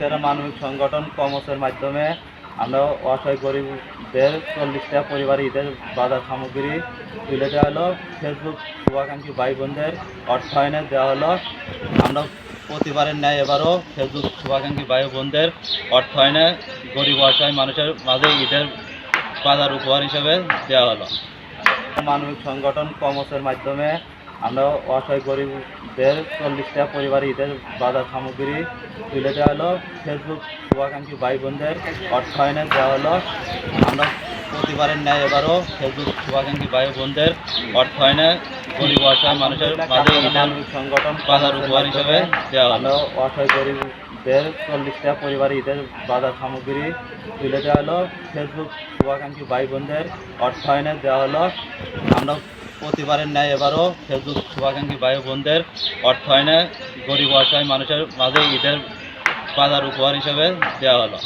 আজকের মানবিক সংগঠন কমসের মাধ্যমে আমরা অসহায় গরিবদের চল্লিশটা পরিবার ঈদের বাজার সামগ্রী তুলে দেওয়া হলো। ফেসবুক শুভাকাঙ্ক্ষী ভাই বোনদের অর্থায়নে দেওয়া হলো। আমরা প্রতিবারের ন্যায় এবারও ফেসবুক শুভাকাঙ্ক্ষী ভাই বোনদের অর্থায়নে গরিব অসহায় মানুষের মাঝে ঈদের বাজার উপহার হিসেবে দেওয়া হলো। মানবিক সংগঠন কমসের মাধ্যমে আমরা অসহায় গরিবদের চল্লিশটা পরিবার ঈদের বাজার সামগ্রী তুলে দেওয়া হলো। ফেসবুক শুভাকাঙ্ক্ষী ভাই বোনদের অর্থায়নে দেওয়া হলো। আমরা প্রতিবারের ন্যায় এবারও ফেসবুক শুভাকাঙ্ক্ষী ভাই বোনদের অর্থায়নে গরিব অসহায় মানুষের মাঝে সংগঠন বাজার উপহার হিসেবে দেওয়া হলো। অসহায় গরিবদের চল্লিশটা পরিবার ঈদের বাজার সামগ্রী তুলে দেওয়া হলো। ফেসবুক শুভাকাঙ্ক্ষী ভাই বোনদের অর্থায়নে দেওয়া হলো। আমরা প্রতিবারের ন্যায় এবারও ফেসবুক শুভাকাঙ্ক্ষী ভাই বোনদের অর্থায়নে গরিব অসহায় মানুষের মাঝে ঈদের বাজার উপহার হিসেবে দেওয়া হলো।